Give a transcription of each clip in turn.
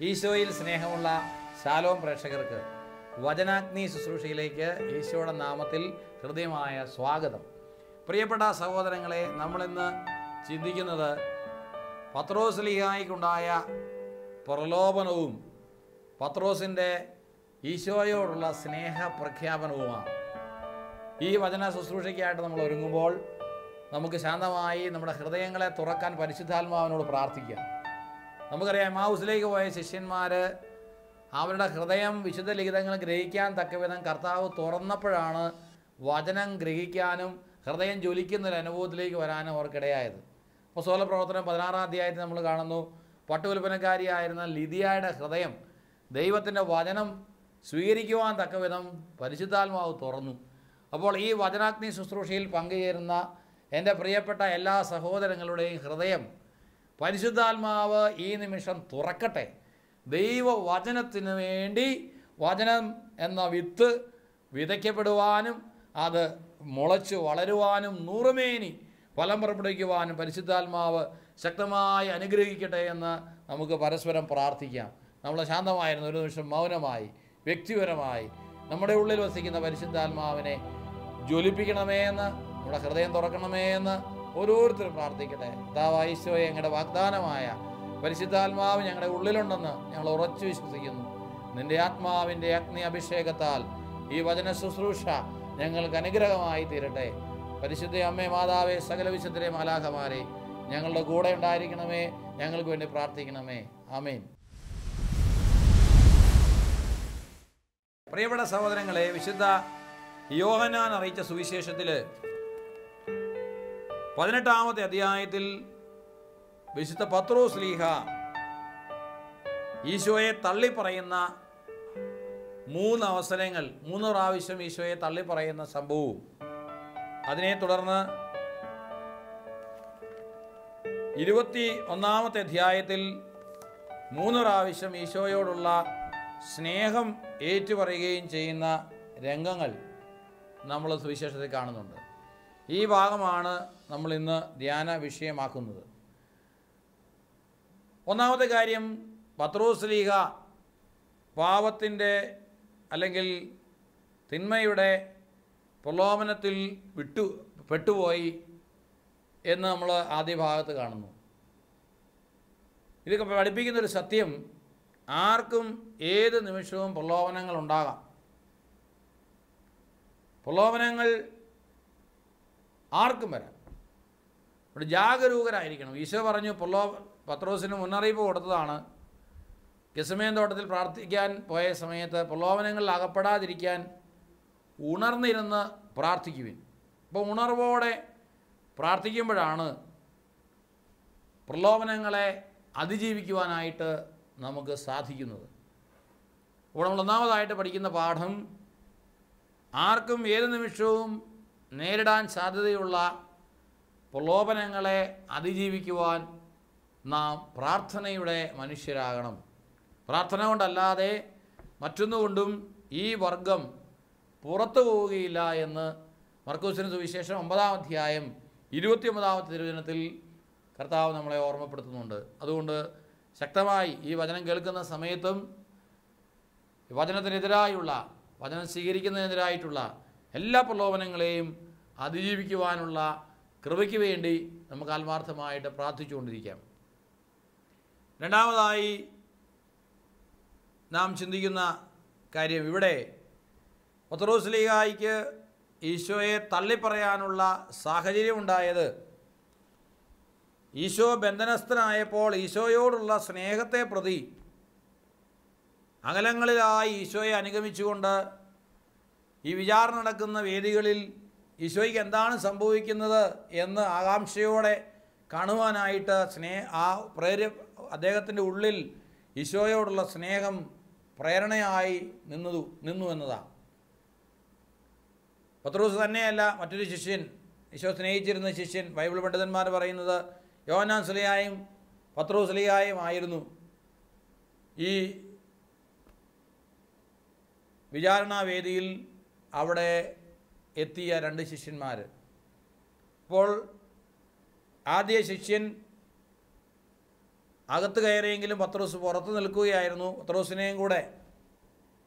ഈശോയിൽ സ്നേഹമുള്ള ശാലോം പ്രേക്ഷകർക്ക് വചനാഗ്നി ശുശ്രൂഷയിലേക്ക് ഈശോയുടെ നാമത്തിൽ ഹൃദയമായ സ്വാഗതം. പ്രിയപ്പെട്ട സഹോദരങ്ങളെ നമ്മളിന്ന് ചിന്തിക്കുന്നത് പത്രോസ്ലിഹായിക്കുണ്ടായ പ്രലോഭനവും പത്രോസിന്റെ ഈശോയോടുള്ള സ്നേഹ പ്രഖ്യാപനവുമാണ് ഈ വചന ശുശ്രൂഷയ്ക്കായിട്ട് നമ്മൾ ഒരുങ്ങുമ്പോൾ നമുക്ക് ശാന്തമായി നമ്മുടെ ഹൃദയങ്ങളെ തുറക്കാൻ പരിശുദ്ധാത്മാവിനോട് പ്രാർത്ഥിക്കാം. നമുക്കറിയാം ഹൗസിലേക്ക് പോയ ശിഷ്യന്മാർ അവരുടെ ഹൃദയം വിശുദ്ധ ലിഖിതങ്ങൾ ഗ്രഹിക്കാൻ തക്കവിധം കർത്താവ് തുറന്നപ്പോഴാണ് വചനം ഗ്രഹിക്കാനും ഹൃദയം ജ്വലിക്കുന്നൊരു അനുഭവത്തിലേക്ക് വരാനും അവർക്കിടയായത്. അപ്പോൾ സോല പ്രവർത്തനം പതിനാറാം അധ്യായത്തിൽ നമ്മൾ കാണുന്നു. പട്ടുവിൽപ്പനക്കാരിയായിരുന്ന ലിതിയായുടെ ഹൃദയം ദൈവത്തിന്റെ വചനം സ്വീകരിക്കുവാൻ തക്കവിധം പരിശുദ്ധാത്മാവ് തുറന്നു. അപ്പോൾ ഈ വചനാഗ്നി ശുശ്രൂഷയിൽ പങ്കുചേരുന്ന എന്റെ പ്രിയപ്പെട്ട എല്ലാ സഹോദരങ്ങളുടെയും ഹൃദയം പരിശുദ്ധാത്മാവ് ഈ നിമിഷം തുറക്കട്ടെ. ദൈവവചനത്തിന് വേണ്ടി വചനം എന്ന വിത്ത് വിതയ്ക്കപ്പെടുവാനും അത് മുളച്ച് വളരുവാനും നൂറുമേനി ഫലം പുറപ്പെടുവിക്കുവാനും പരിശുദ്ധാത്മാവ് ശക്തമായി അനുഗ്രഹിക്കട്ടെ എന്ന് നമുക്ക് പരസ്പരം പ്രാർത്ഥിക്കാം. നമ്മൾ ശാന്തമായിരുന്നു ഒരു നിമിഷം മൗനമായി വ്യക്തിപരമായി നമ്മുടെ ഉള്ളിൽ വസിക്കുന്ന പരിശുദ്ധാത്മാവിനെ ജ്വലിപ്പിക്കണമേ എന്ന് നമ്മുടെ ഹൃദയം തുറക്കണമേ എന്ന് ഓരോരുത്തരും പ്രാർത്ഥിക്കട്ടെ. താവായിശോയെ ഞങ്ങളുടെ വാഗ്ദാനമായ പരിശുദ്ധാത്മാവ് ഞങ്ങളുടെ ഉള്ളിലുണ്ടെന്ന് ഞങ്ങൾ ഉറച്ചു വിശ്വസിക്കുന്നു. നിന്റെ ആത്മാവിന്റെ അഗ്നി അഭിഷേകത്താൽ ഈ വചന ശുശ്രൂഷ ഞങ്ങൾക്ക് അനുഗ്രഹമായി തീരട്ടെ. പരിശുദ്ധ അമ്മേ മാതാവേ സകല വിശുദ്ധരെ മാലാഖമാരെ ഞങ്ങളുടെ കൂടെ ഉണ്ടായിരിക്കണമേ. ഞങ്ങൾക്ക് വേണ്ടി പ്രാർത്ഥിക്കണമേ. ആമേൻ. പ്രിയപ്പെട്ട സഹോദരങ്ങളെ വിശുദ്ധ യോഹനാൻ അറിയിച്ച സുവിശേഷത്തിൽ പതിനെട്ടാമത്തെ അധ്യായത്തിൽ വിശുദ്ധ പത്രോസ് ലീഹ ഈശോയെ തള്ളിപ്പറയുന്ന മൂന്ന് അവസരങ്ങൾ മൂന്ന് പ്രാവശ്യം ഈശോയെ തള്ളിപ്പറയുന്ന സംഭവവും. അതിനെ തുടർന്ന് ഇരുപത്തി ഒന്നാമത്തെ അധ്യായത്തിൽ മൂന്ന് പ്രാവശ്യം ഈശോയോടുള്ള സ്നേഹം ഏറ്റുപറയുകയും ചെയ്യുന്ന രംഗങ്ങൾ നമ്മൾ സുവിശേഷത്തിൽ കാണുന്നുണ്ട്. ഈ ഭാഗമാണ് നമ്മൾ ഇന്ന് ധ്യാന വിഷയമാക്കുന്നത്. ഒന്നാമത്തെ കാര്യം പത്രോസ്ലീഹ പാവത്തിന്റെ അല്ലെങ്കിൽ തിന്മയുടെ പ്രലോഭനത്തിൽ വിട്ടു പെട്ടുപോയി. എന്ന് നമ്മൾ ആദ്യ ഭാഗത്ത് കാണുന്നു. ഇതൊക്കെ പഠിപ്പിക്കുന്ന ഒരു സത്യം ആർക്കും ഏത് നിമിഷവും പ്രലോഭനങ്ങൾ ഉണ്ടാകാം. പ്രലോഭനങ്ങൾ ആർക്കും വരാം. ഇവിടെ ജാഗരൂകരായിരിക്കണം. ഈശോ പറഞ്ഞു പ്രലോ പത്രോസിന് മുന്നറിയിപ്പ് കൊടുത്തതാണ് ഗസമേൻ തോട്ടത്തിൽ പ്രാർത്ഥിക്കാൻ പോയ സമയത്ത് പ്രലോഭനങ്ങളിൽ അകപ്പെടാതിരിക്കാൻ ഉണർന്നിരുന്ന് പ്രാർത്ഥിക്കുവിൻ. അപ്പോൾ ഉണർവോടെ പ്രാർത്ഥിക്കുമ്പോഴാണ് പ്രലോഭനങ്ങളെ അതിജീവിക്കുവാനായിട്ട് നമുക്ക് സാധിക്കുന്നത്. അപ്പോൾ നമ്മൾ ഒന്നാമതായിട്ട് പഠിക്കുന്ന പാഠം ആർക്കും ഏത് നിമിഷവും നേരിടാൻ സാധ്യതയുള്ള പ്രലോഭനങ്ങളെ അതിജീവിക്കുവാൻ നാം പ്രാർത്ഥനയുടെ മനുഷ്യരാകണം. പ്രാർത്ഥന കൊണ്ടല്ലാതെ മറ്റൊന്നുകൊണ്ടും ഈ വർഗം പുറത്തു പോവുകയില്ല എന്ന് മർക്കൂസിന് സുവിശേഷം ഒമ്പതാം അധ്യായം ഇരുപത്തിയൊമ്പതാമത്തെ തിരുവചനത്തിൽ കർത്താവ് നമ്മളെ ഓർമ്മപ്പെടുത്തുന്നുണ്ട്. അതുകൊണ്ട് ശക്തമായി ഈ വചനം കേൾക്കുന്ന സമയത്തും വചനത്തിനെതിരായുള്ള വചനം സ്വീകരിക്കുന്നതിനെതിരായിട്ടുള്ള എല്ലാ പ്രലോഭനങ്ങളെയും അതിജീവിക്കുവാനുള്ള കൃപയ്ക്ക് വേണ്ടി നമുക്ക് ആത്മാർത്ഥമായിട്ട് പ്രാർത്ഥിച്ചുകൊണ്ടിരിക്കാം. രണ്ടാമതായി നാം ചിന്തിക്കുന്ന കാര്യം ഇവിടെ പത്രോസ്ലീഹായിക്ക് ഈശോയെ തള്ളിപ്പറയാനുള്ള സാഹചര്യം ഉണ്ടായത് ഈശോ ബന്ധനസ്ഥനായപ്പോൾ ഈശോയോടുള്ള സ്നേഹത്തെ പ്രതി അകലങ്ങളിലായി ഈശോയെ അനുഗമിച്ചുകൊണ്ട് ഈ വിചാരണ നടക്കുന്ന വേദികളിൽ ഈശോയ്ക്ക് എന്താണ് സംഭവിക്കുന്നത് എന്ന് ആകാംക്ഷയോടെ കാണുവാനായിട്ട് സ്നേഹ ആ പ്രേര അദ്ദേഹത്തിന്റെ ഉള്ളിൽ ഈശോയോടുള്ള സ്നേഹം പ്രേരണയായി നിന്നു നിന്നു എന്നതാണ്. പത്രോസ് തന്നെയല്ല മറ്റൊരു ശിഷ്യൻ. ഈശോ സ്നേഹിച്ചിരുന്ന ശിഷ്യൻ ബൈബിൾ പണ്ഡിതന്മാർ പറയുന്നത് യോനാൻ സുലിയായും പത്രോസ് സുലിയായും ആയിരുന്നു. ഈ വിചാരണാവേദിയിൽ അവിടെ എത്തിയ രണ്ട് ശിഷ്യന്മാർ. അപ്പോൾ ആദ്യ ശിഷ്യൻ അകത്ത് കയറിയെങ്കിലും പത്രോസ് പുറത്ത് നിൽക്കുകയായിരുന്നു. പത്രോസിനെയും കൂടെ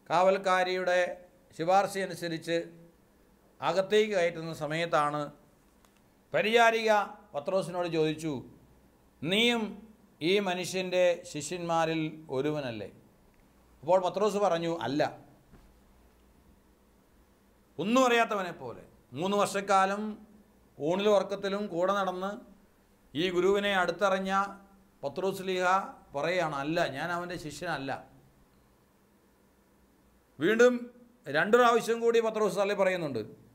കാവൽക്കാരിയുടെ ശുപാർശ അനുസരിച്ച് അകത്തേക്ക് കയറ്റുന്ന സമയത്താണ് പരിചാരിക പത്രോസിനോട് ചോദിച്ചു നീയും ഈ മനുഷ്യന്റെ ശിഷ്യന്മാരിൽ ഒരുവനല്ലേ? അപ്പോൾ പത്രോസ് പറഞ്ഞു അല്ല. ഒന്നും അറിയാത്തവനെ പോലെ മൂന്ന് വർഷക്കാലം ഊണിലും ഉറക്കത്തിലും കൂടെ നടന്ന് ഈ ഗുരുവിനെ അടുത്തറിഞ്ഞ പത്രോസ്ലിഹ പറയുകയാണ് അല്ല ഞാൻ അവന്റെ ശിഷ്യനല്ല. വീണ്ടും രണ്ടു പ്രാവശ്യം കൂടി പത്രോസ് തള്ളി പറയുന്നുണ്ട്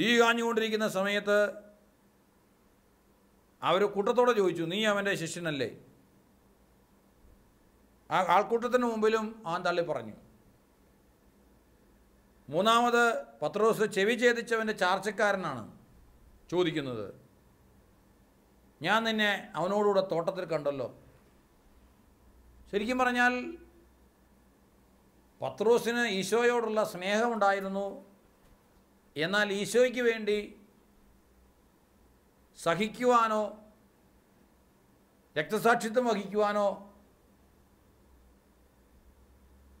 തീ കാഞ്ഞുകൊണ്ടിരിക്കുന്ന സമയത്ത് അവർ കൂട്ടത്തോടെ ചോദിച്ചു നീ അവന്റെ ശിഷ്യനല്ലേ? ആ ആൾക്കൂട്ടത്തിന് മുമ്പിലും ആൻ തള്ളി പറഞ്ഞു. മൂന്നാമത് പത്രോസ് ചെവി ഛേദിച്ചവന്റെ ചാർച്ചക്കാരനാണ് ചോദിക്കുന്നത്. ഞാൻ നിന്നെ അവനോടുകൂടെ തോട്ടത്തിൽ കണ്ടല്ലോ. ശരിക്കും പറഞ്ഞാൽ പത്രോസിന് ഈശോയോടുള്ള സ്നേഹമുണ്ടായിരുന്നു. എന്നാൽ ഈശോയ്ക്ക് വേണ്ടി സഹിക്കുവാനോ രക്തസാക്ഷിത്വം വഹിക്കുവാനോ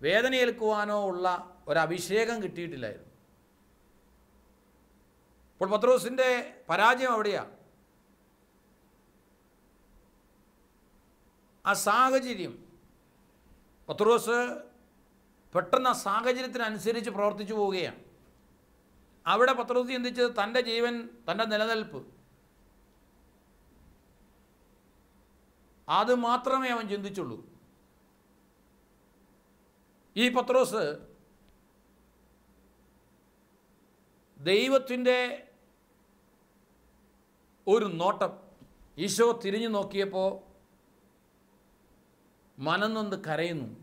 വേദനയേൽക്കുവാനോ ഉള്ള ഒരഭിഷേകം കിട്ടിയിട്ടില്ലായിരുന്നു. അപ്പോൾ പത്രോസിന്റെ പരാജയം അവിടെയാണ് ആ സാഹചര്യം. പത്രോസ് പെട്ടെന്ന് ആ സാഹചര്യത്തിനനുസരിച്ച് പ്രവർത്തിച്ചു പോവുകയാണ്. അവിടെ പത്രോസ് ചിന്തിച്ചത് തന്റെ ജീവൻ തന്റെ നിലനിൽപ്പ്. അത് മാത്രമേ അവൻ ചിന്തിച്ചുള്ളൂ. ഈ പത്രോസ് ദൈവത്തിന്റെ ഒരു നോട്ടം ഈശോ തിരിഞ്ഞു നോക്കിയപ്പോൾ മനന്നൊന്ന് കരയുന്നു.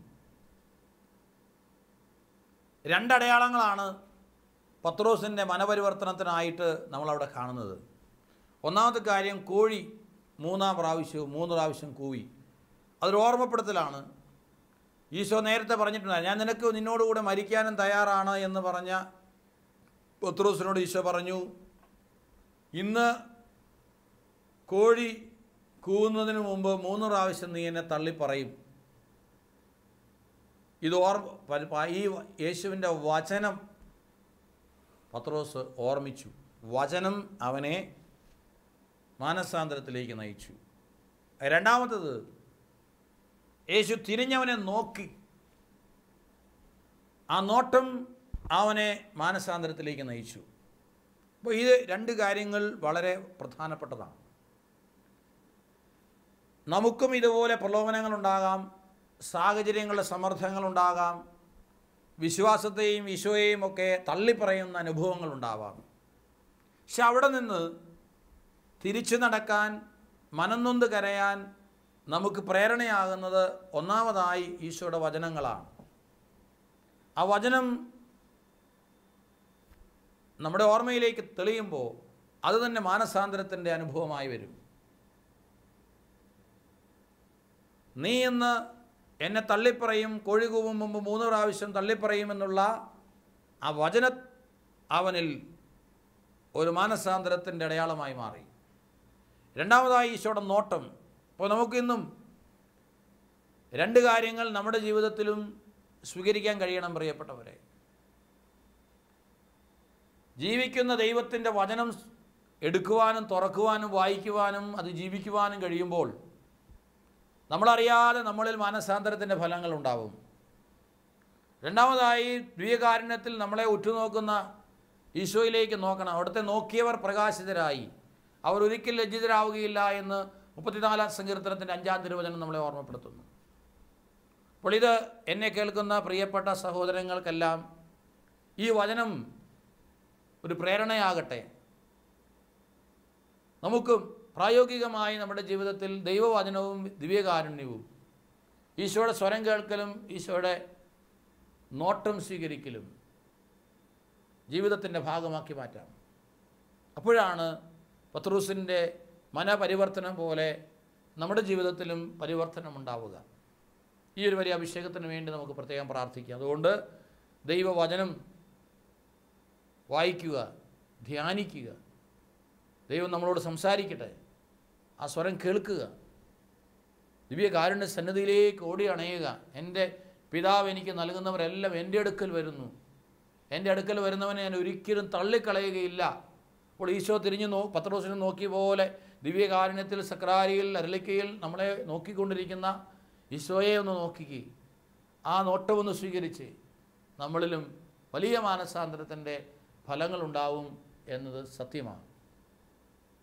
രണ്ടടയാളങ്ങളാണ് പത്രോസിന്റെ മനപരിവർത്തനത്തിനായിട്ട് നമ്മളവിടെ കാണുന്നത്. ഒന്നാമത്തെ കാര്യം കോഴി മൂന്നാം പ്രാവശ്യവും മൂന്ന് പ്രാവശ്യം കൂവി. അതൊരു ഓർമ്മപ്പെടുത്തലാണ്. ഈശോ നേരത്തെ പറഞ്ഞിട്ടുണ്ട് ഞാൻ നിനക്ക് നിന്നോടുകൂടെ മരിക്കാനും തയ്യാറാണ് എന്ന് പറഞ്ഞ പത്രോസിനോട് ഈശോ പറഞ്ഞു ഇന്ന് കോഴി കൂവുന്നതിന് മുമ്പ് മൂന്ന് പ്രാവശ്യം നീ എന്നെ തള്ളിപ്പറയും. ഇത് ഓർമ്മ ഈ യേശുവിന്റെ വചനം പത്രോസ് ഓർമ്മിച്ചു. വചനം അവനെ മാനസാന്തരത്തിലേക്ക് നയിച്ചു. രണ്ടാമത്തത് യേശു തിരിഞ്ഞവനെ നോക്കി. ആ നോട്ടം അവനെ മാനസാന്തരത്തിലേക്ക് നയിച്ചു. അപ്പോൾ ഇത് രണ്ട് കാര്യങ്ങൾ വളരെ പ്രധാനപ്പെട്ടതാണ്. നമുക്കും ഇതുപോലെ പ്രലോഭനങ്ങളുണ്ടാകാം സാഹചര്യങ്ങളുടെ സമ്മർദ്ദങ്ങളുണ്ടാകാം വിശ്വാസത്തെയും ഈശോയെയും ഒക്കെ തള്ളിപ്പറയുന്ന അനുഭവങ്ങളുണ്ടാവാം. പക്ഷെ അവിടെ നിന്ന് തിരിച്ചു നടക്കാൻ മനംനൊന്ത് കരയാൻ നമുക്ക് പ്രേരണയാകുന്നത് ഒന്നാമതായി ഈശോയുടെ വചനങ്ങളാണ്. ആ വചനം നമ്മുടെ ഓർമ്മയിലേക്ക് തെളിയുമ്പോൾ അത് തന്നെ മാനസാന്തരത്തിന്റെ അനുഭവമായി വരും. നീ ഇന്ന് എന്നെ തള്ളിപ്പറയും കോഴി കൂവും മുമ്പ് മൂന്ന് പ്രാവശ്യം തള്ളിപ്പറയുമെന്നുള്ള ആ വചന അവനിൽ ഒരു മാനസാന്തരത്തിന്റെ അടയാളമായി മാറി. രണ്ടാമതായി ഈശോയുടെ നോട്ടം. അപ്പോൾ നമുക്കിന്നും രണ്ട് കാര്യങ്ങൾ നമ്മുടെ ജീവിതത്തിലും സ്വീകരിക്കാൻ കഴിയണം പ്രിയപ്പെട്ടവരെ. ജീവിക്കുന്ന ദൈവത്തിന്റെ വചനം എടുക്കുവാനും തുറക്കുവാനും വായിക്കുവാനും അത് ജീവിക്കുവാനും കഴിയുമ്പോൾ നമ്മളറിയാതെ നമ്മളിൽ മാനസാന്തരത്തിന്റെ ഫലങ്ങൾ ഉണ്ടാവും. രണ്ടാമതായി ദ്വീകാരുണ്യത്തിൽ നമ്മളെ ഉറ്റുനോക്കുന്ന ഈശോയിലേക്ക് നോക്കണം. അവിടുത്തെ നോക്കിയവർ പ്രകാശിതരായി. അവർ ഒരിക്കൽ ലജ്ജിതരാവുകയില്ല എന്ന് മുപ്പത്തിനാലാം സങ്കീർത്തനത്തിന്റെ അഞ്ചാം തിരുവചനം നമ്മളെ ഓർമ്മപ്പെടുത്തുന്നു. അപ്പോൾ ഇത് എന്നെ കേൾക്കുന്ന പ്രിയപ്പെട്ട സഹോദരങ്ങൾക്കെല്ലാം ഈ വചനം ഒരു പ്രേരണയാകട്ടെ. നമുക്കും പ്രായോഗികമായി നമ്മുടെ ജീവിതത്തിൽ ദൈവവചനവും ദിവ്യകാരുണ്യവും ഈശോയുടെ സ്വരം കേൾക്കലും ഈശോയുടെ നോട്ടം സ്വീകരിക്കലും ജീവിതത്തിന്റെ ഭാഗമാക്കി മാറ്റാം. അപ്പോഴാണ് പത്രൂസിന്റെ മനപരിവർത്തനം പോലെ നമ്മുടെ ജീവിതത്തിലും പരിവർത്തനം ഉണ്ടാവുക. ഈ ഒരു വലിയ അഭിഷേകത്തിന് വേണ്ടി നമുക്ക് പ്രത്യേകം പ്രാർത്ഥിക്കാം. അതുകൊണ്ട് ദൈവവചനം വായിക്കുക ധ്യാനിക്കുക. ദൈവം നമ്മളോട് സംസാരിക്കട്ടെ. ആ സ്വരം കേൾക്കുക. ദിവ്യകാരുണ്യ സന്നദ്ധിയിലേക്ക് ഓടി അണയുക എന്റെ പിതാവ് എനിക്ക് നൽകുന്നവരെല്ലാം എന്റെ അടുക്കൽ വരുന്നു. എന്റെ അടുക്കൽ വരുന്നവനെ ഞാൻ ഒരിക്കലും തള്ളിക്കളയുകയില്ല. അപ്പോൾ ഈശോ തിരിഞ്ഞു നോ പത്രോസിനെ നോക്കിയ പോലെ ദിവ്യകാരുണ്യത്തിൽ സക്രാരിയിൽ അരളിക്കയിൽ നമ്മളെ നോക്കിക്കൊണ്ടിരിക്കുന്ന ഈശോയെ ഒന്ന് നോക്കിക്കുക ആ നോട്ടമൊന്ന് സ്വീകരിച്ച് നമ്മളിലും വലിയ മാനസാന്തരത്തിന്റെ ഫലങ്ങളുണ്ടാവും എന്നത് സത്യമാണ്.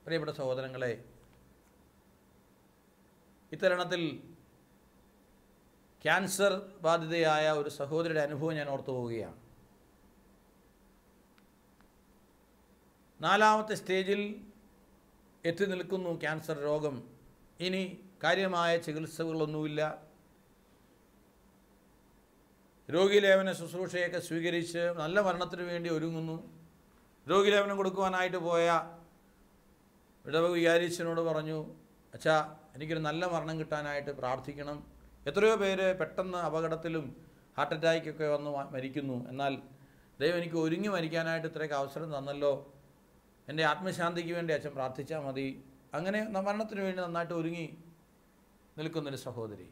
പ്രിയപ്പെട്ട സഹോദരങ്ങളെ ഇത്തരണത്തിൽ ക്യാൻസർ ബാധിതയായ ഒരു സഹോദരിയുടെ അനുഭവം ഞാൻ ഓർത്തു പോവുകയാണ്. നാലാമത്തെ സ്റ്റേജിൽ എത്തി നിൽക്കുന്നു ക്യാൻസർ രോഗം. ഇനി കാര്യമായ ചികിത്സകളൊന്നുമില്ല. രോഗിലേവന ശുശ്രൂഷയൊക്കെ സ്വീകരിച്ച് നല്ല മരണത്തിന് വേണ്ടി ഒരുങ്ങുന്നു. രോഗിലേവനം കൊടുക്കുവാനായിട്ട് പോയ വികാരിച്ചനോട് പറഞ്ഞു അച്ഛാ എനിക്കൊരു നല്ല മരണം കിട്ടാനായിട്ട് പ്രാർത്ഥിക്കണം. എത്രയോ പേര് പെട്ടെന്ന് അപകടത്തിലും ഹാർട്ട് അറ്റാക്കൊക്കെ വന്ന് മരിക്കുന്നു. എന്നാൽ ദൈവം എനിക്ക് ഒരുങ്ങി മരിക്കാനായിട്ട് ഇത്രയൊക്കെ അവസരം തന്നല്ലോ. എന്റെ ആത്മശാന്തിക്ക് വേണ്ടി അച്ഛൻ പ്രാർത്ഥിച്ചാൽ മതി. അങ്ങനെ മരണത്തിന് വേണ്ടി നന്നായിട്ട് ഒരുങ്ങി നിൽക്കുന്നൊരു സഹോദരി.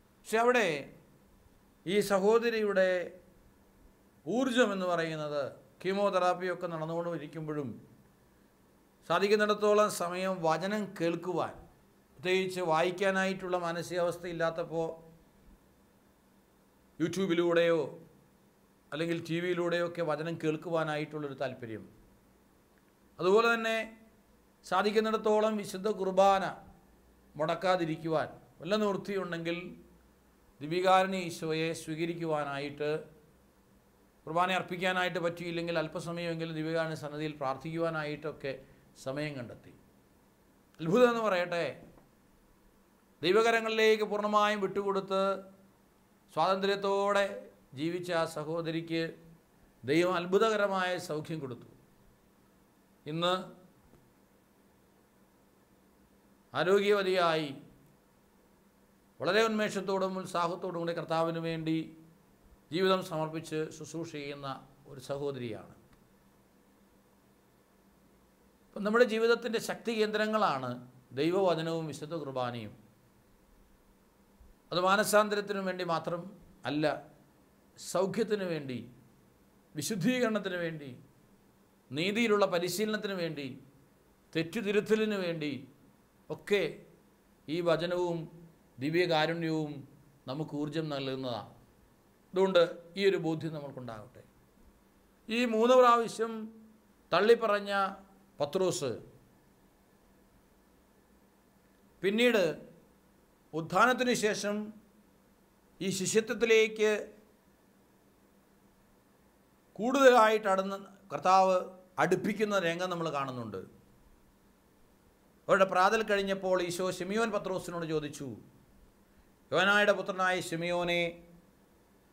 പക്ഷെ അവിടെ ഈ സഹോദരിയുടെ ഊർജം എന്ന് പറയുന്നത് കീമോതെറാപ്പിയൊക്കെ നടന്നുകൊണ്ടിരിക്കുമ്പോഴും സാധിക്കുന്നിടത്തോളം സമയം വചനം കേൾക്കുവാൻ പ്രത്യേകിച്ച് വായിക്കാനായിട്ടുള്ള മാനസികാവസ്ഥ ഇല്ലാത്തപ്പോൾ യൂട്യൂബിലൂടെയോ അല്ലെങ്കിൽ ടി വിയിലൂടെയോ ഒക്കെ വചനം കേൾക്കുവാനായിട്ടുള്ളൊരു താല്പര്യം. അതുപോലെ തന്നെ സാധിക്കുന്നിടത്തോളം വിശുദ്ധ കുർബാന മുടക്കാതിരിക്കുവാൻ വല്ല നിവൃത്തിയുണ്ടെങ്കിൽ ദിവികാരണി ഈശോയെ സ്വീകരിക്കുവാനായിട്ട് കുർബാന അർപ്പിക്കാനായിട്ട് പറ്റിയില്ലെങ്കിൽ അല്പസമയമെങ്കിലും ദിവികാരണി സന്നദ്ധിയിൽ പ്രാർത്ഥിക്കുവാനായിട്ടൊക്കെ സമയം കണ്ടെത്തി. അത്ഭുതം എന്ന് പറയട്ടെ ദൈവകരങ്ങളിലേക്ക് പൂർണമായും വിട്ടുകൊടുത്ത് സ്വാതന്ത്ര്യത്തോടെ ജീവിച്ച ആ സഹോദരിക്ക് ദൈവം അത്ഭുതകരമായ സൗഖ്യം കൊടുത്തു. ഇന്ന് ആരോഗ്യവതിയായി വളരെ ഉന്മേഷത്തോടും ഉത്സാഹത്തോടും കൂടി കർത്താവിന് വേണ്ടി ജീവിതം സമർപ്പിച്ച് ശുശ്രൂഷ ചെയ്യുന്ന ഒരു സഹോദരിയാണ്. നമ്മുടെ ജീവിതത്തിന്റെ ശക്തി കേന്ദ്രങ്ങളാണ് ദൈവവചനവും വിശുദ്ധ കുർബാനയും. അത് മാനസാന്തരത്തിനു വേണ്ടി മാത്രം അല്ല സൗഖ്യത്തിന് വേണ്ടി വിശുദ്ധീകരണത്തിന് വേണ്ടി നീതിയിലുള്ള പരിശീലനത്തിന് വേണ്ടി തെറ്റുതിരുത്തലിന് വേണ്ടി ഒക്കെ ഈ വചനവും ദിവ്യകാരുണ്യവും നമുക്ക് ഊർജം നൽകുന്നതാണ്. അതുകൊണ്ട് ഈ ഒരു ബോധ്യം നമ്മൾക്കുണ്ടാകട്ടെ. ഈ മൂന്ന് പ്രാവശ്യം തള്ളിപ്പറഞ്ഞ പത്രോസ് പിന്നീട് ഉത്ഥാനത്തിന് ശേഷം ഈ ശിഷ്യത്വത്തിലേക്ക് കൂടുതലായിട്ട് അടുന്ന കർത്താവ് അടുപ്പിക്കുന്ന രംഗം നമ്മൾ കാണുന്നുണ്ട്. അവരുടെ പ്രാതൽ കഴിഞ്ഞപ്പോൾ ഈശോ ഷിമിയോൻ പത്രോസിനോട് ചോദിച്ചു യോനായുടെ പുത്രനായ ഷിമിയോനെ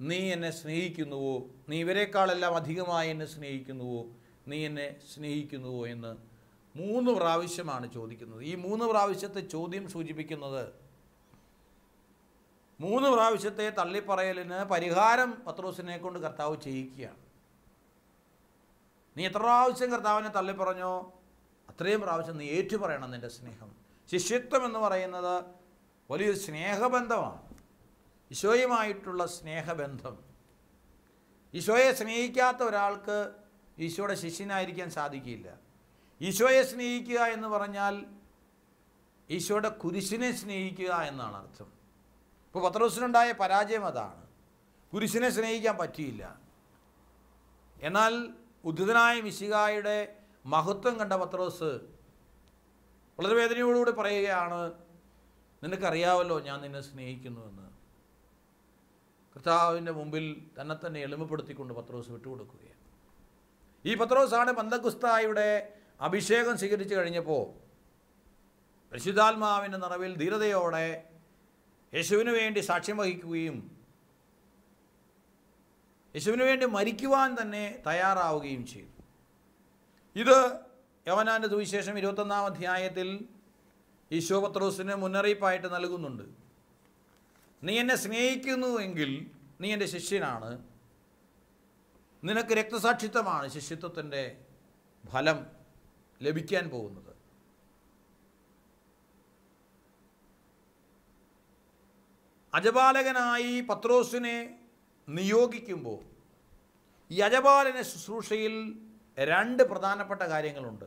നീ എന്നെ സ്നേഹിക്കുന്നുവോ? നീ ഇവരെക്കാളെല്ലാം അധികമായി എന്നെ സ്നേഹിക്കുന്നുവോ? നീ എന്നെ സ്നേഹിക്കുന്നുവോ? എന്ന് മൂന്ന് പ്രാവശ്യമാണ് ചോദിക്കുന്നത്. ഈ മൂന്ന് പ്രാവശ്യത്തെ ചോദ്യം സൂചിപ്പിക്കുന്നത് മൂന്ന് പ്രാവശ്യത്തെ തള്ളിപ്പറയലിന് പരിഹാരം പത്രോസിനെ കൊണ്ട് കർത്താവ് ചെയ്യിക്കുകയാണ്. നീ എത്ര പ്രാവശ്യം കർത്താവിനെ തള്ളിപ്പറഞ്ഞോ അത്രയും പ്രാവശ്യം നീ ഏറ്റുപറയണം നിന്റെ സ്നേഹം. ശിഷ്യത്വം എന്ന് പറയുന്നത് വലിയൊരു സ്നേഹബന്ധമാണ്. ഈശോയുമായിട്ടുള്ള സ്നേഹബന്ധം. ഈശോയെ സ്നേഹിക്കാത്ത ഒരാൾക്ക് ഈശോയുടെ ശിഷ്യനായിരിക്കാൻ സാധിക്കില്ല. ഈശോയെ സ്നേഹിക്കുക എന്ന് പറഞ്ഞാൽ ഈശോയുടെ കുരിശിനെ സ്നേഹിക്കുക എന്നാണ് അർത്ഥം. ഇപ്പോൾ പത്രോസിനുണ്ടായ പരാജയം അതാണ്. കുരിശിനെ സ്നേഹിക്കാൻ പറ്റിയില്ല. എന്നാൽ ഉദ്ധിതനായ മിശികായുടെ മഹത്വം കണ്ട പത്രോസ് വളരെ വേദനയോടുകൂടി പറയുകയാണ് നിനക്കറിയാവല്ലോ ഞാൻ നിന്നെ സ്നേഹിക്കുന്നുവെന്ന് കർത്താവിന്റെ മുമ്പിൽ തന്നെ തന്നെ എളിമപ്പെടുത്തിക്കൊണ്ട് പത്രോസ് വിട്ടുകൊടുക്കുകയാണ്. ഈ പത്രോസാണ് പന്തഗുസ്തായുടെ അഭിഷേകം സ്വീകരിച്ചു കഴിഞ്ഞപ്പോൾ പരിശുദ്ധാത്മാവിന്റെ നിറവിൽ ധീരതയോടെ യേശുവിന് വേണ്ടി സാക്ഷ്യം വഹിക്കുകയും യേശുവിന് വേണ്ടി മരിക്കുവാൻ തന്നെ തയ്യാറാവുകയും ചെയ്തു. ഇത് യവനാന്റെ സുവിശേഷം ഇരുപത്തൊന്നാം അധ്യായത്തിൽ ഈശോ പത്രോസിന് മുന്നറിയിപ്പായിട്ട് നൽകുന്നുണ്ട്. നീ എന്നെ സ്നേഹിക്കുന്നു എങ്കിൽ നീ എന്റെ ശിഷ്യനാണ്. നിനക്ക് രക്തസാക്ഷിത്വമാണ് ശിഷ്യത്വത്തിന്റെ ഫലം ലഭിക്കാൻ പോകുന്നത്. അജപാലകനായി പത്രോസിനെ നിയോഗിക്കുമ്പോൾ ഈ അജപാലന ശുശ്രൂഷയിൽ രണ്ട് പ്രധാനപ്പെട്ട കാര്യങ്ങളുണ്ട്.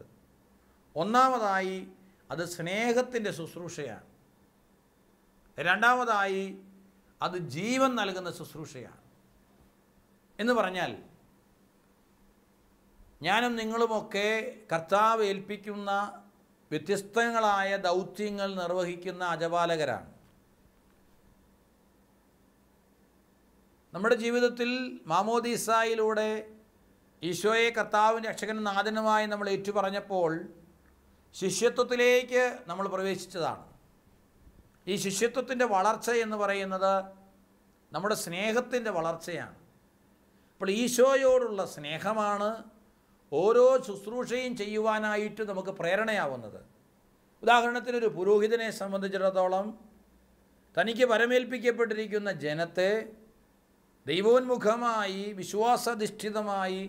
ഒന്നാമതായി അത് സ്നേഹത്തിന്റെ ശുശ്രൂഷയാണ്. രണ്ടാമതായി അത് ജീവൻ നൽകുന്ന ശുശ്രൂഷയാണ്. എന്ന് പറഞ്ഞാൽ ഞാനും നിങ്ങളുമൊക്കെ കർത്താവ് ഏൽപ്പിക്കുന്ന വ്യത്യസ്തങ്ങളായ ദൗത്യങ്ങൾ നിർവഹിക്കുന്ന അജപാലകരാണ്. നമ്മുടെ ജീവിതത്തിൽ മാമോദീസായിലൂടെ ഈശോയെ കർത്താവിന്റെ രക്ഷകനും നാഥനുമായി നമ്മൾ ഏറ്റുപറഞ്ഞപ്പോൾ ശിഷ്യത്വത്തിലേക്ക് നമ്മൾ പ്രവേശിച്ചതാണ്. ഈ ശിഷ്യത്വത്തിന്റെ വളർച്ച എന്ന് പറയുന്നത് നമ്മുടെ സ്നേഹത്തിന്റെ വളർച്ചയാണ്. അപ്പോൾ ഈശോയോടുള്ള സ്നേഹമാണ് ഓരോ ശുശ്രൂഷയും ചെയ്യുവാനായിട്ട് നമുക്ക് പ്രേരണയാവുന്നത്. ഉദാഹരണത്തിന് ഒരു പുരോഹിതനെ സംബന്ധിച്ചിടത്തോളം തനിക്ക് പരമേൽപ്പിക്കപ്പെട്ടിരിക്കുന്ന ജനത്തെ ദൈവോന്മുഖമായി വിശ്വാസധിഷ്ഠിതമായി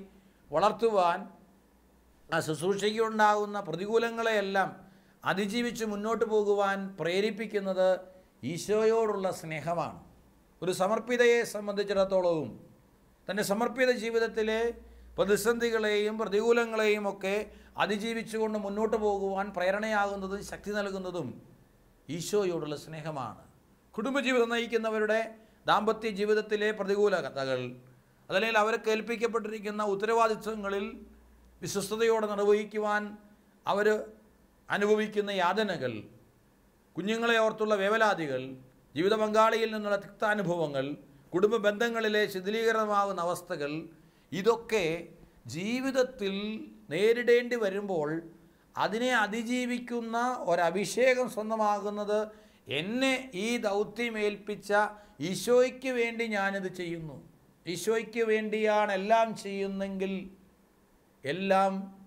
വളർത്തുവാൻ ആ ശുശ്രൂഷയ്ക്കുണ്ടാകുന്ന പ്രതികൂലങ്ങളെയെല്ലാം അതിജീവിച്ച് മുന്നോട്ട് പോകുവാൻ പ്രേരിപ്പിക്കുന്നത് ഈശോയോടുള്ള സ്നേഹമാണ്. ഒരു സമർപ്പിതയെ സംബന്ധിച്ചിടത്തോളവും തന്റെ സമർപ്പിത ജീവിതത്തിലെ പ്രതിസന്ധികളെയും പ്രതികൂലങ്ങളെയും ഒക്കെ അതിജീവിച്ചുകൊണ്ട് മുന്നോട്ട് പോകുവാൻ പ്രേരണയാകുന്നതും ശക്തി നൽകുന്നതും ഈശോയോടുള്ള സ്നേഹമാണ്. കുടുംബജീവിതം നയിക്കുന്നവരുടെ ദാമ്പത്യ ജീവിതത്തിലെ പ്രതികൂല കഥകൾ അതല്ലെങ്കിൽ അവർക്ക് ഏൽപ്പിക്കപ്പെട്ടിരിക്കുന്ന ഉത്തരവാദിത്വങ്ങളിൽ വിശ്വസ്തയോടെ നിർവഹിക്കുവാൻ അവർ അനുഭവിക്കുന്ന യാതനകൾ കുഞ്ഞുങ്ങളെ ഓർത്തുള്ള വേവലാതികൾ ജീവിത പങ്കാളിയിൽ നിന്നുള്ള തിക്താനുഭവങ്ങൾ കുടുംബ ബന്ധങ്ങളിലെ ശിഥിലീകരണമാകുന്ന അവസ്ഥകൾ ഇതൊക്കെ ജീവിതത്തിൽ നേരിടേണ്ടി വരുമ്പോൾ അതിനെ അതിജീവിക്കുന്ന ഒരഭിഷേകം സ്വന്തമാകുന്നത് എന്നെ ഈ ദൗത്യമേൽപ്പിച്ച ഈശോയ്ക്ക് വേണ്ടി ഞാനിത് ചെയ്യുന്നു. ഈശോയ്ക്ക് വേണ്ടിയാണ് എല്ലാം ചെയ്യുന്നെങ്കിൽ എല്ലാം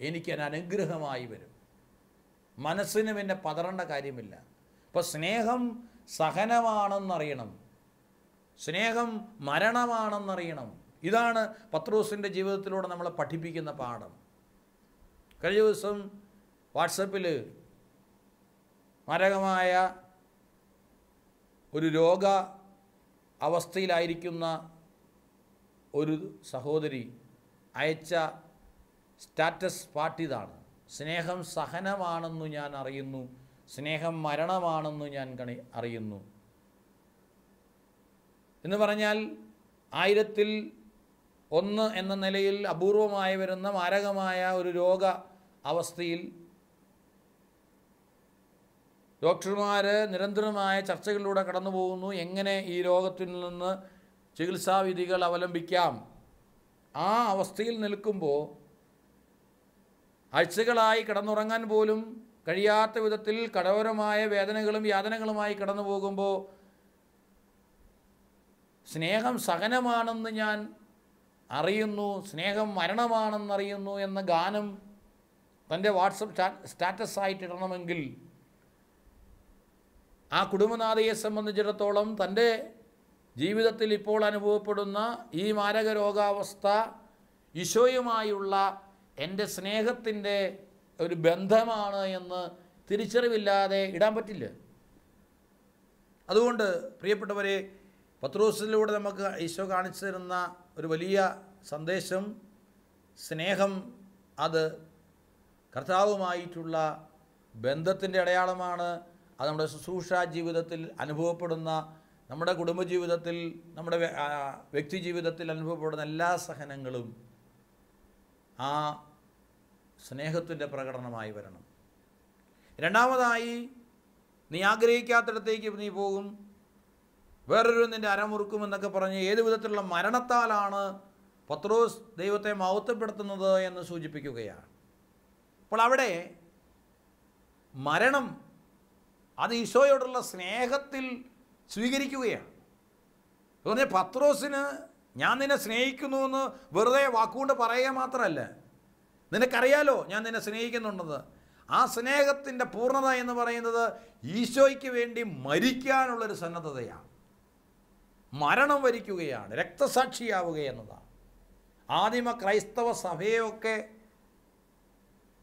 എനിക്കൊരു അനുഗ്രഹമായി വരും. മനസ്സിന് പിന്നെ പതറേണ്ട കാര്യമില്ല. അപ്പോൾ സ്നേഹം സഹനമാണെന്നറിയണം. സ്നേഹം മരണമാണെന്നറിയണം. ഇതാണ് പത്രോസിന്റെ ജീവിതത്തിലൂടെ നമ്മളെ പഠിപ്പിക്കുന്ന പാഠം. കഴിഞ്ഞ ദിവസം വാട്സപ്പിൽ മാരകമായ ഒരു രോഗ അവസ്ഥയിലായിരിക്കുന്ന ഒരു സഹോദരി അയച്ച സ്റ്റാറ്റസ് പാട്ടിതാണ്. സ്നേഹം സഹനമാണെന്നു ഞാൻ അറിയുന്നു. സ്നേഹം മരണമാണെന്നു ഞാൻ കണി അറിയുന്നു. എന്ന് പറഞ്ഞാൽ ആയിരത്തിൽ ഒന്ന് എന്ന നിലയിൽ അപൂർവമായി വരുന്ന മാരകമായ ഒരു രോഗ അവസ്ഥയിൽ ഡോക്ടർമാർ നിരന്തരമായ ചർച്ചകളിലൂടെ കടന്നു പോകുന്നു എങ്ങനെ ഈ രോഗത്തിൽ നിന്ന് ചികിത്സാവിധികൾ അവലംബിക്കാം? ആ അവസ്ഥയിൽ നിൽക്കുമ്പോൾ ആഴ്ചകളായി കിടന്നുറങ്ങാൻ പോലും കഴിയാത്ത വിധത്തിൽ കടോരമായ വേദനകളും യാതനകളുമായി കടന്നു പോകുമ്പോൾ സ്നേഹം സഹനമാണെന്ന് ഞാൻ അറിയുന്നു സ്നേഹം മരണമാണെന്നറിയുന്നു എന്ന ഗാനം തന്റെ വാട്സപ്പ് സ്റ്റാറ്റസ് സ്റ്റാറ്റസായിട്ട് ഇടണമെങ്കിൽ ആ കുടുംബനാഥയെ സംബന്ധിച്ചിടത്തോളം തന്റെ ജീവിതത്തിൽ ഇപ്പോൾ അനുഭവപ്പെടുന്ന ഈ മാരക രോഗാവസ്ഥ ഈശോയുമായുള്ള എന്റെ സ്നേഹത്തിന്റെ ഒരു ബന്ധമാണ് എന്ന് തിരിച്ചറിവില്ലാതെ ഇടാൻ പറ്റില്ല. അതുകൊണ്ട് പ്രിയപ്പെട്ടവരെ പത്രോസിലൂടെ നമുക്ക് ഈശോ കാണിച്ചു തരുന്ന ഒരു വലിയ സന്ദേശം സ്നേഹം അത് കർത്താവുമായിട്ടുള്ള ബന്ധത്തിന്റെ അടയാളമാണ്. അത് നമ്മുടെ ശുശ്രൂഷ ജീവിതത്തിൽ അനുഭവപ്പെടുന്ന നമ്മുടെ കുടുംബജീവിതത്തിൽ നമ്മുടെ വ്യക്തി ജീവിതത്തിൽ അനുഭവപ്പെടുന്ന എല്ലാ സഹനങ്ങളും ആ സ്നേഹത്തിന്റെ പ്രകടനമായി വരണം. രണ്ടാമതായി നീ ആഗ്രഹിക്കാത്തിടത്തേക്ക് നീ പോകും. വേറൊരു നിന്റെ അരമുറുക്കും എന്നൊക്കെ പറഞ്ഞ് ഏത് വിധത്തിലുള്ള മരണത്താലാണ് പത്രോസ് ദൈവത്തെ മഹത്വപ്പെടുത്തുന്നത് എന്ന് സൂചിപ്പിക്കുകയാണ്. അപ്പോൾ അവിടെ മരണം അത് ഈശോയോടുള്ള സ്നേഹത്തിൽ സ്വീകരിക്കുകയാണ്. പറഞ്ഞ പത്രോസിന് ഞാൻ നിന്നെ സ്നേഹിക്കുന്നു എന്ന് വെറുതെ വാക്കുകൊണ്ട് പറയുക മാത്രമല്ല. നിനക്കറിയാലോ ഞാൻ നിന്നെ സ്നേഹിക്കുന്നുണ്ടെന്ന്. ആ സ്നേഹത്തിന്റെ പൂർണത എന്ന് പറയുന്നത് ഈശോയ്ക്ക് വേണ്ടി മരിക്കാനുള്ളൊരു സന്നദ്ധതയാണ്. മരണം വരിക്കുകയാണ് രക്തസാക്ഷിയാവുക എന്നതാണ്. ആദിമ ക്രൈസ്തവ സഭയൊക്കെ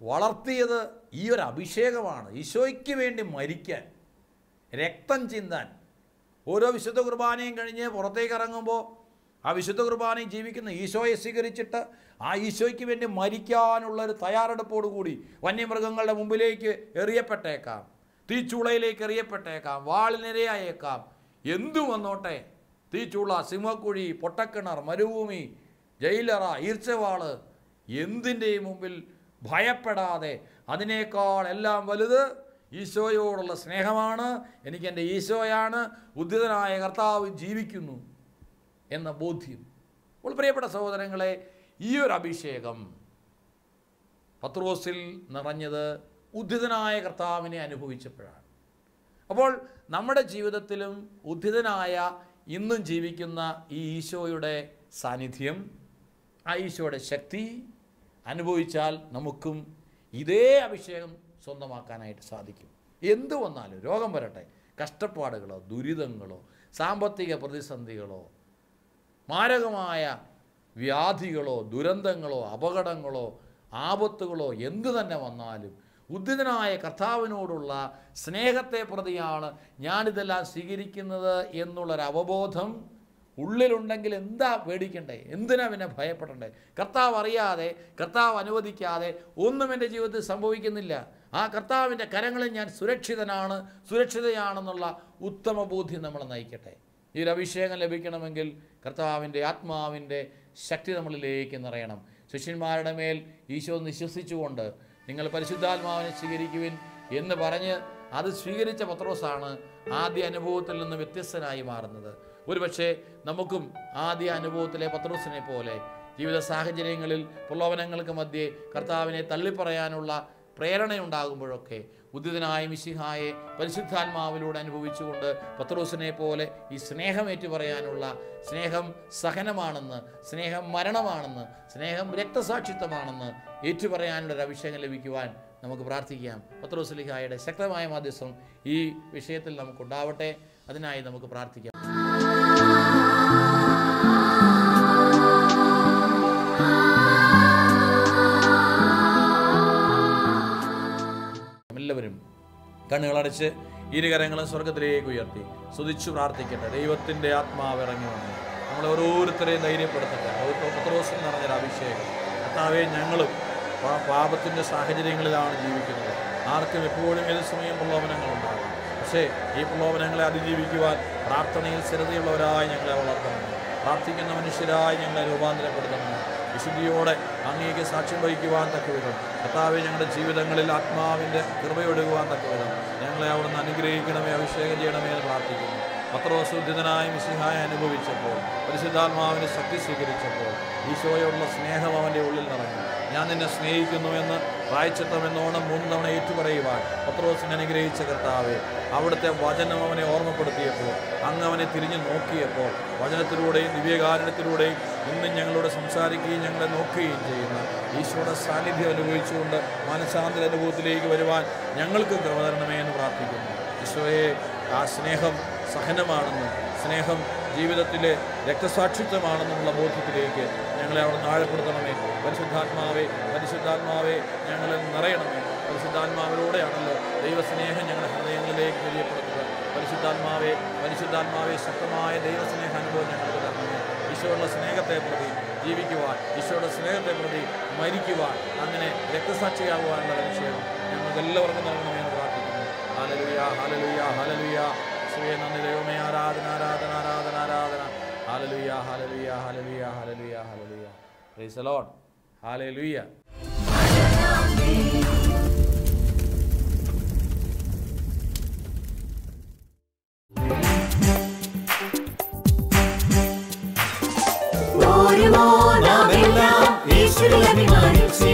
വളർത്തിയത് ഈ ഒരു അഭിഷേകമാണ് ഈശോയ്ക്ക് വേണ്ടി മരിക്കാൻ രക്തം ചിന്താൻ. ഓരോ വിശുദ്ധ കുർബാനയും കഴിഞ്ഞ് പുറത്തേക്ക് ഇറങ്ങുമ്പോൾ ആ വിശുദ്ധ കുർബാനയും ജീവിക്കുന്ന ഈശോയെ സ്വീകരിച്ചിട്ട് ആ ഈശോയ്ക്ക് വേണ്ടി മരിക്കാനുള്ള ഒരു തയ്യാറെടുപ്പോടുകൂടി വന്യമൃഗങ്ങളുടെ മുമ്പിലേക്ക് എറിയപ്പെട്ടേക്കാം തീച്ചൂളയിലേക്ക് എറിയപ്പെട്ടേക്കാം വാളിനിരയായേക്കാം എന്തു വന്നോട്ടെ? തീച്ചൂള സിംഹക്കുഴി പൊട്ടക്കിണർ മരുഭൂമി ജയിലറ ഈർച്ചവാൾ എന്തിന്റെയും മുമ്പിൽ ഭയപ്പെടാതെ അതിനേക്കാൾ എല്ലാം വലുത് ഈശോയോടുള്ള സ്നേഹമാണ് എനിക്ക് എന്റെ ഈശോയാണ് ഉദ്ധിതനായ കർത്താവ് ജീവിക്കുന്നു എന്ന ബോധ്യം. അപ്പോൾ പ്രിയപ്പെട്ട സഹോദരങ്ങളെ ഈ ഒരു അഭിഷേകം പത്രോസിൽ നിറഞ്ഞത് ഉദ്ധിതനായ കർത്താവിനെ അനുഭവിച്ചപ്പോഴാണ്. അപ്പോൾ നമ്മുടെ ജീവിതത്തിലും ഉദ്ധിതനായ ഇന്നും ജീവിക്കുന്ന ഈ ഈശോയുടെ സാന്നിധ്യം ആ ഈശോയുടെ ശക്തി അനുഭവിച്ചാൽ നമുക്കും ഇതേ അഭിഷേകം സ്വന്തമാക്കാനായിട്ട് സാധിക്കും. എന്തു വന്നാലും രോഗം വരട്ടെ. കഷ്ടപ്പാടുകളോ ദുരിതങ്ങളോ സാമ്പത്തിക പ്രതിസന്ധികളോ മാരകമായ വ്യാധികളോ ദുരന്തങ്ങളോ അപകടങ്ങളോ ആപത്തുകളോ എന്തു തന്നെ വന്നാലും ഉദ്ധിതനായ കർത്താവിനോടുള്ള സ്നേഹത്തെ പ്രതിയാണ് ഞാനിതെല്ലാം സ്വീകരിക്കുന്നത് എന്നുള്ളൊരു അവബോധം ഉള്ളിലുണ്ടെങ്കിൽ എന്താ പേടിക്കണ്ടേ? എന്തിനാ പിന്നെ ഭയപ്പെടണ്ടേ? കർത്താവ് അറിയാതെ കർത്താവ് അനുവദിക്കാതെ ഒന്നും എന്റെ ജീവിതത്തിൽ സംഭവിക്കുന്നില്ല. ആ കർത്താവിന്റെ കരങ്ങളിൽ ഞാൻ സുരക്ഷിതനാണ് സുരക്ഷിതയാണെന്നുള്ള ഉത്തമ ബോധ്യം നമ്മളെ നയിക്കട്ടെ. ഈ ഒരു അഭിഷേകം ലഭിക്കണമെങ്കിൽ കർത്താവിന്റെ ആത്മാവിന്റെ ശക്തി നമ്മളിലേക്ക് നിറയണം. ശിഷ്യന്മാരുടെ മേൽ ഈശോ നിശ്വസിച്ചുകൊണ്ട് നിങ്ങൾ പരിശുദ്ധാത്മാവിനെ സ്വീകരിക്കുവിൻ എന്ന് പറഞ്ഞ് അത് സ്വീകരിച്ച പത്രോസാണ് ആദ്യ അനുഭവത്തിൽ നിന്ന് വ്യത്യസ്തനായി മാറുന്നത്. ഒരുപക്ഷെ നമുക്കും ആദ്യ അനുഭവത്തിലെ പത്രോസിനെ പോലെ ജീവിത സാഹചര്യങ്ങളിൽ പ്രലോഭനങ്ങൾക്ക് മധ്യേ കർത്താവിനെ തള്ളിപ്പറയാനുള്ള പ്രേരണയുണ്ടാകുമ്പോഴൊക്കെ ഉദിതനായ മിശിഹായെ പരിശുദ്ധാത്മാവിലൂടെ അനുഭവിച്ചുകൊണ്ട് പത്രോസിനെ പോലെ ഈ സ്നേഹമേറ്റു പറയാനുള്ള സ്നേഹം സഹനമാണെന്ന് സ്നേഹം മരണമാണെന്ന് സ്നേഹം രക്തസാക്ഷിത്വമാണെന്ന് ഏറ്റുപറയാനുള്ള ഒരു അഭിഷേകം ലഭിക്കുവാൻ നമുക്ക് പ്രാർത്ഥിക്കാം. പത്രോസ് ലിഹായുടെ ശക്തമായ മാധ്യസ്ഥം ഈ വിഷയത്തിൽ നമുക്കുണ്ടാവട്ടെ. അതിനായി നമുക്ക് പ്രാർത്ഥിക്കാം. കണ്ണുകളടച്ച് ഇരുകരങ്ങളും സ്വർഗത്തിലേക്ക് ഉയർത്തി സ്തുതിച്ചു പ്രാർത്ഥിക്കട്ടെ. ദൈവത്തിന്റെ ആത്മാവ് ഇറങ്ങി വന്നു. നമ്മൾ ഓരോരുത്തരെയും ധൈര്യപ്പെടുത്തട്ടെ. പത്രോസിൽ നിറഞ്ഞൊരു അഭിഷേകം. കർത്താവെ ഞങ്ങളും പാപത്തിന്റെ സാഹചര്യങ്ങളിലാണ് ജീവിക്കുന്നത്. ആർക്കും എപ്പോഴും ഏത് സമയം പ്രലോഭനങ്ങളുണ്ടാകും. പക്ഷേ ഈ പ്രലോഭനങ്ങളെ അതിജീവിക്കുവാൻ പ്രാർത്ഥനയിൽ സ്ഥിരതയുള്ളവരായി ഞങ്ങളെ വളർത്തണം പ്രാർത്ഥിക്കുന്ന മനുഷ്യരായി ഞങ്ങളെ രൂപാന്തരപ്പെടുത്തണം വിശുദ്ധിയോടെ അങ്ങേക്ക് സാക്ഷ്യം വഹിക്കുവാൻ തക്കവിധം. കർത്താവെ ഞങ്ങളുടെ ജീവിതങ്ങളിൽ ആത്മാവിന്റെ കൃപയൊഴുകുവാൻ തക്കവിധം. ഞങ്ങളെ അവിടുന്ന് അനുഗ്രഹിക്കണമേ അഭിഷേകം ചെയ്യണമേ എന്ന് പ്രാർത്ഥിക്കുന്നു. പത്രോസുദ്ധിതനായ മിസിഹായ അനുഭവിച്ചപ്പോൾ പരിശുദ്ധാത്മാവിന്റെ ശക്തി സ്വീകരിച്ചപ്പോൾ ഈശോയോടുള്ള സ്നേഹം അവന്റെ ഉള്ളിൽ നിറഞ്ഞു. ഞാൻ നിന്നെ സ്നേഹിക്കുന്നു എന്ന് പ്രായച്ചിത്തം എന്നോണം മൂന്ന് തവണ ഏറ്റുപറയുവാൻ പത്രോസിനെ അനുഗ്രഹിച്ച കർത്താവെ അവിടുത്തെ വചനം അവനെ ഓർമ്മപ്പെടുത്തിയപ്പോൾ അങ്ങ് അവനെ തിരിഞ്ഞു നോക്കിയപ്പോൾ വചനത്തിലൂടെയും ദിവ്യകാരണത്തിലൂടെയും ഇന്നും ഞങ്ങളോട് സംസാരിക്കുകയും ഞങ്ങളെ നോക്കുകയും ചെയ്യുന്ന ഈശോയുടെ സാന്നിധ്യം അനുഭവിച്ചുകൊണ്ട് മാനസാന്തര അനുഭവത്തിലേക്ക് വരുവാൻ ഞങ്ങൾക്ക് കൃപ എന്ന് പ്രാർത്ഥിക്കുന്നു. ഈശോയെ ആ സ്നേഹം സഹനമാണെന്നും സ്നേഹം ജീവിതത്തിലെ രക്തസാക്ഷിത്വമാണെന്നുള്ള ബോധ്യത്തിലേക്ക് ഞങ്ങളെ അവിടെ ആഴപ്പെടുത്തണമേ പരിശുദ്ധാത്മാവേ പരിശുദ്ധാത്മാവേ ഞങ്ങളെ നിറയണമേ. പരിശുദ്ധാത്മാവിലൂടെയാണല്ലോ ദൈവസ്നേഹം ഞങ്ങളുടെ ഹൃദയങ്ങളിലേക്ക് തെரியപ്പെടുന്നത് പരിശുദ്ധാത്മാവേ പരിശുദ്ധാത്മാവേ ശക്തമായ ദൈവസ്നേഹ അനുഭവം ഞങ്ങൾക്ക് തരണമേ. ഈശോയുടെ സ്നേഹത്തെ പ്രതി ജീവിക്കുവാൻ ഈശോയുടെ സ്നേഹത്തെ പ്രതി മരിക്കുവാൻ അങ്ങനെ രക്തസാക്ഷിയാകുവാനുള്ള വിഷയം ഞങ്ങൾക്ക് എല്ലാവർക്കും നൽകണമെന്ന് പ്രാർത്ഥിക്കുന്നു. ഹാലലുയ ഹാലലുയ ഹാലലുയ യേശുവേ നന്ദി ദൈവമേ. ആരാധന ആരാധന ആരാധന ആരാധന. ഹാലലുയ ഹാലലുയ ഹാലലുയ ഹാലലുയ ഹാലലുയ പ്രൈസ് ലോഡ് ഹാലലുയ ഓരോ നാമെല്ലാം ഈശ്വരൻ അഭിമാനിച്ചേ